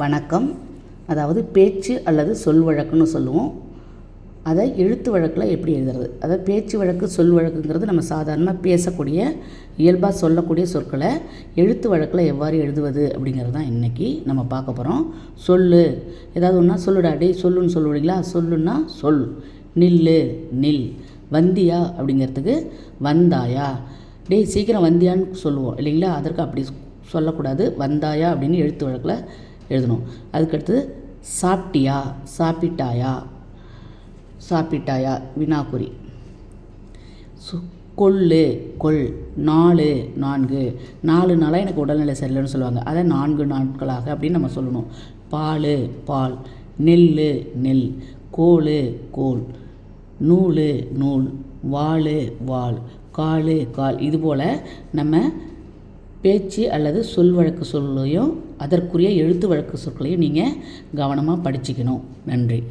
வணக்கம். அதாவது பேச்சு அல்லது சொல் வழக்குன்னு சொல்லுவோம். அதை எழுத்து வழக்கில் எப்படி எழுதுறது? அதாவது பேச்சு வழக்கு சொல் வழக்குங்கிறது நம்ம சாதாரணமாக பேசக்கூடிய இயல்பாக சொல்லக்கூடிய சொற்களை எழுத்து வழக்கில் எவ்வாறு எழுதுவது அப்படிங்கிறது தான் இன்றைக்கி நம்ம பார்க்க போகிறோம் சொல்லு. ஏதாவது ஒன்றா சொல்லுடா டேய் சொல்லுன்னு சொல்லுவீங்களா சொல்லுன்னா சொல். நில்லு நில். வந்தியா அப்படிங்கிறதுக்கு வந்தாயா. டேய் சீக்கிரம் வந்தியான்னு சொல்லுவோம் இல்லைங்களா? அதற்கு அப்படி சொல்லக்கூடாது. வந்தாயா அப்படின்னு எழுத்து வழக்கில் எழுதணும். அதுக்கடுத்தது சாப்பிட்டியா? சாப்பிட்டாயா? சாப்பிட்டாயா? வினாக்குறி. சு கொள்ளு கொள். நாலு நான்கு. நாலு நாளாக எனக்கு உடல்நிலை சரியில்லைன்னு சொல்லுவாங்க. அதை நான்கு நாட்களாக அப்படின்னு நம்ம சொல்லணும். பால் பால். நெல் நெல். கோல் கோல். நூல் நூல். வாள் வாள் கால் கால். இது போல் நம்ம பேச்சு அல்லது சொல் வழக்கு சொல்லையும் அதற்குரிய எழுத்து வழக்கு சொற்களையும் நீங்கள் கவனமாக படிச்சுக்கணும். நன்றி.